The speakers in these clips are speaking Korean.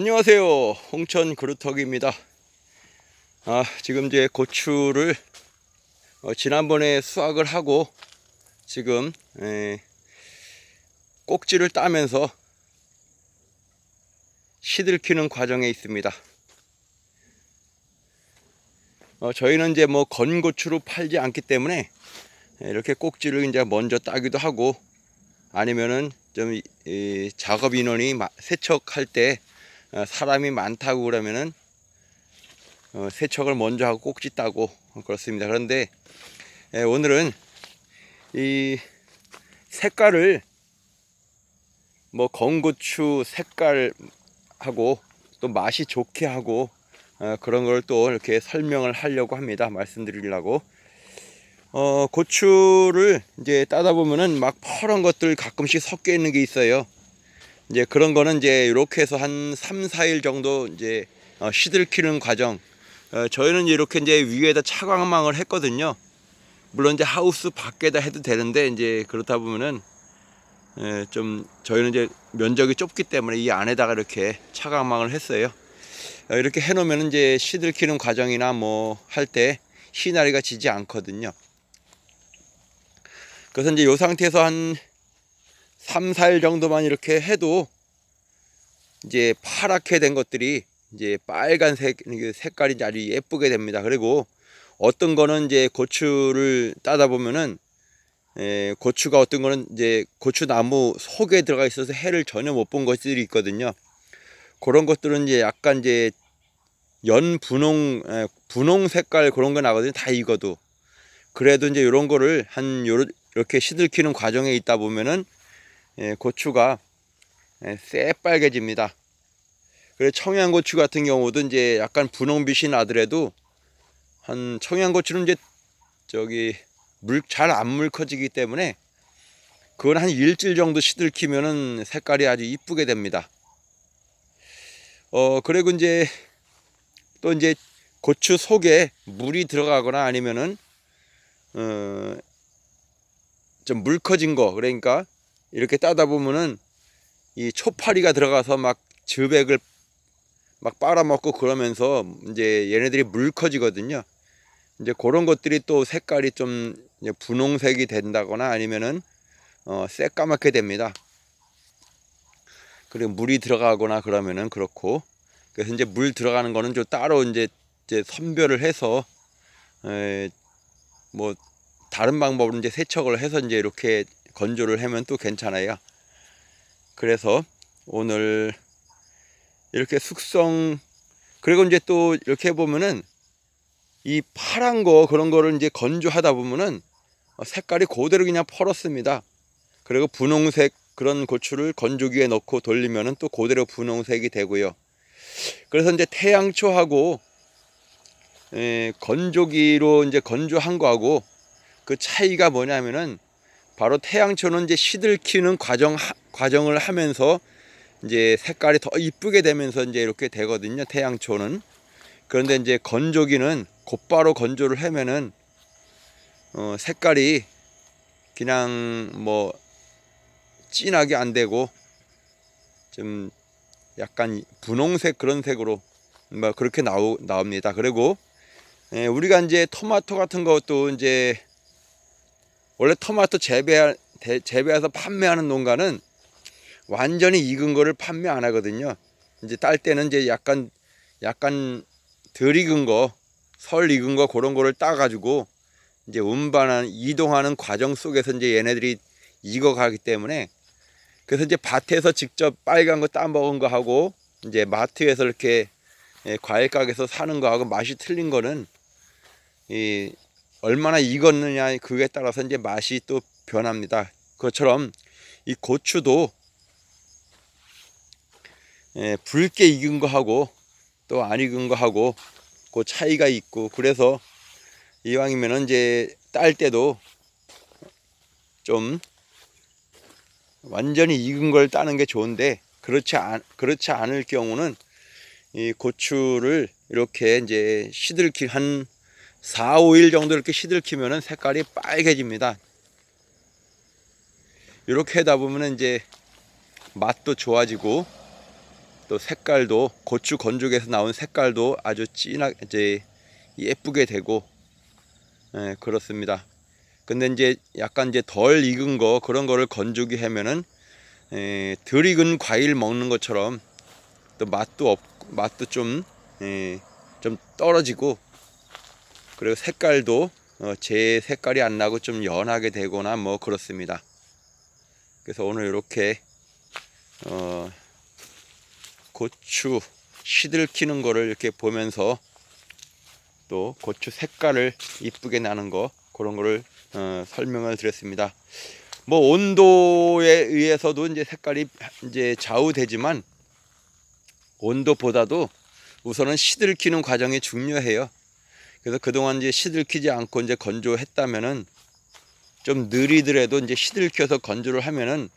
안녕하세요. 홍천 그루터기입니다. 아, 지금 이제 고추를 어, 지난번에 수확을 하고 지금 에, 꼭지를 따면서 시들키는 과정에 있습니다. 어, 저희는 이제 뭐 건고추로 팔지 않기 때문에 이렇게 꼭지를 이제 먼저 따기도 하고 아니면은 좀 이- 이 작업 인원이 마- 세척할 때 어, 사람이 많다고 그러면은 어, 세척을 먼저 하고 꼭지 따고 그렇습니다. 그런데 예, 오늘은 이 색깔을 뭐 건고추 색깔하고 또 맛이 좋게 하고 어, 그런 걸 또 이렇게 설명을 하려고 합니다. 말씀드리려고. 어, 고추를 이제 따다 보면은 막 퍼런 것들 가끔씩 섞여 있는 게 있어요. 이제 그런 거는 이제 이렇게 해서 한 3, 4일 정도 이제 어, 시들키는 과정. 어, 저희는 이렇게 이제 위에다 차광망을 했거든요. 물론 이제 하우스 밖에다 해도 되는데 이제 그렇다 보면은 예, 좀 저희는 이제 면적이 좁기 때문에 이 안에다가 이렇게 차광망을 했어요. 어, 이렇게 해놓으면 이제 시들키는 과정이나 뭐 할때 시나리가 지지 않거든요. 그래서 이제 이 상태에서 한 3, 4일 정도만 이렇게 해도 이제 파랗게 된 것들이 이제 빨간색 색깔이 아주 예쁘게 됩니다. 그리고 어떤 거는 이제 고추를 따다 보면은 에, 고추가 어떤 거는 이제 고추 나무 속에 들어가 있어서 해를 전혀 못 본 것들이 있거든요. 그런 것들은 이제 약간 이제 연 분홍 에, 분홍 색깔 그런 거 나거든요. 다 익어도 그래도 이제 이런 거를 한 요러, 이렇게 시들키는 과정에 있다 보면은 예, 고추가 예, 새빨개집니다. 그래 청양고추 같은 경우도 이제 약간 분홍빛이 나더라도 한 청양고추는 이제 저기 물 잘 안 물커지기 때문에 그건 한 일주일 정도 시들키면은 색깔이 아주 이쁘게 됩니다. 어 그리고 이제 또 이제 고추 속에 물이 들어가거나 아니면은 어, 좀 물커진 거 그러니까 이렇게 따다 보면은 이 초파리가 들어가서 막 즙액을 막 빨아먹고 그러면서 이제 얘네들이 물커지거든요. 이제 그런 것들이 또 색깔이 좀 분홍색이 된다거나 아니면은 어, 새까맣게 됩니다. 그리고 물이 들어가거나 그러면은 그렇고 그래서 이제 물 들어가는 거는 좀 따로 이제 이제 선별을 해서 에, 뭐 다른 방법으로 이제 세척을 해서 이제 이렇게 건조를 하면 또 괜찮아요. 그래서 오늘 이렇게 숙성 그리고 이제 또 이렇게 보면은 이 파란 거 그런 거를 이제 건조하다 보면은 색깔이 그대로 그냥 펄었습니다. 그리고 분홍색 그런 고추를 건조기에 넣고 돌리면은 또 그대로 분홍색이 되고요. 그래서 이제 태양초하고 에, 건조기로 이제 건조한 거하고 그 차이가 뭐냐면은 바로 태양초는 이제 시들키는 과정 하- 과정을 하면서 이제 색깔이 더 이쁘게 되면서 이제 이렇게 되거든요. 태양초는 그런데 이제 건조기는 곧바로 건조를 하면은 어, 색깔이 그냥 뭐 진하게 안 되고 좀 약간 분홍색 그런 색으로 뭐 그렇게 나오 나옵니다. 그리고 예, 우리가 이제 토마토 같은 것도 이제 원래 토마토 재배 재배해서 판매하는 농가는 완전히 익은 거를 판매 안 하거든요. 이제 딸 때는 이제 약간 약간 덜 익은 거, 설 익은 거 그런 거를 따 가지고 이제 운반하는 이동하는 과정 속에서 이제 얘네들이 익어 가기 때문에 그래서 이제 밭에서 직접 빨간 거 따 먹은 거 하고 이제 마트에서 이렇게 예, 과일 가게에서 사는 거하고 맛이 틀린 거는 이 얼마나 익었느냐 그에 따라서 이제 맛이 또 변합니다. 그것처럼 이 고추도 예, 붉게 익은 거하고 또 안 익은 거하고 그 차이가 있고 그래서 이왕이면은 이제 딸 때도 좀 완전히 익은 걸 따는 게 좋은데 그렇지 않 그렇지 않을 경우는 이 고추를 이렇게 이제 시들키 한 4, 5일 정도 이렇게 시들키면은 색깔이 빨개집니다. 이렇게 하다 보면은 이제 맛도 좋아지고 또 색깔도 고추 건조기에서 나온 색깔도 아주 진하게 이제 예쁘게 되고 예, 그렇습니다. 근데 이제 약간 이제 덜 익은 거 그런 거를 건조기 하면은 에, 덜 익은 과일 먹는 것처럼 또 맛도 없 맛도 좀 에, 좀 떨어지고 그리고 색깔도 어, 제 색깔이 안 나고 좀 연하게 되거나 뭐 그렇습니다. 그래서 오늘 이렇게 어, 고추 시들 키는 거를 이렇게 보면서 또 고추 색깔을 이쁘게 나는 거 그런 거를 어, 설명을 드렸습니다. 뭐 온도에 의해서도 이제 색깔이 이제 좌우되지만 온도보다도 우선은 시들키는 과정이 중요해요. 그래서 그동안 이제 시들키지 않고 이제 건조했다면은 좀 느리더라도 이제 시들켜서 건조를 하면은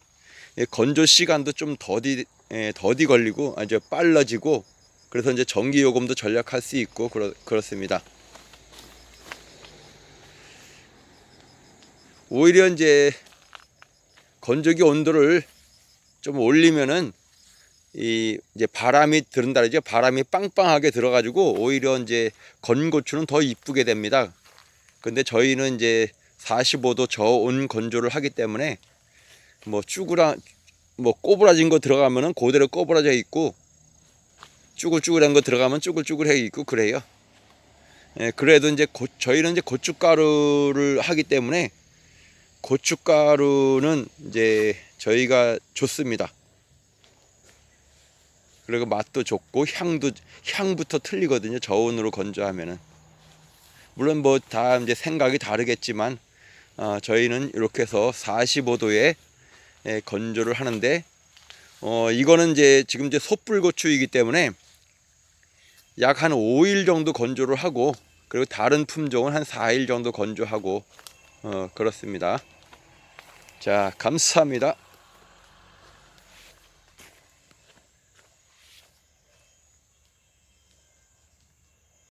이 건조 시간도 좀 더디 예, 더디 걸리고 아주 빨라지고 그래서 이제 전기 요금도 절약할 수 있고 그렇, 그렇습니다. 오히려 이제 건조기 온도를 좀 올리면은 이 이제 바람이 들은다 그러죠. 바람이 빵빵하게 들어가지고 오히려 이제 건고추는 더 이쁘게 됩니다. 근데 저희는 이제 45도 저온 건조를 하기 때문에 뭐 쭈그라 뭐 꼬부라진 거 들어가면은 그대로 꼬부라져 있고 쭈글쭈글한 거 들어가면 쭈글쭈글해 있고 그래요. 예, 그래도 이제 고, 저희는 이제 고춧가루를 하기 때문에 고춧가루는 이제 저희가 좋습니다. 그리고 맛도 좋고 향도 향부터 틀리거든요. 저온으로 건조하면은 물론 뭐 다 이제 생각이 다르겠지만 어, 저희는 이렇게 해서 45도에 예, 건조를 하는데 어, 이거는 이제 지금 이제 솥불고추이기 때문에 약 한 5일 정도 건조를 하고 그리고 다른 품종은 한 4일 정도 건조하고 어, 그렇습니다. 자, 감사합니다.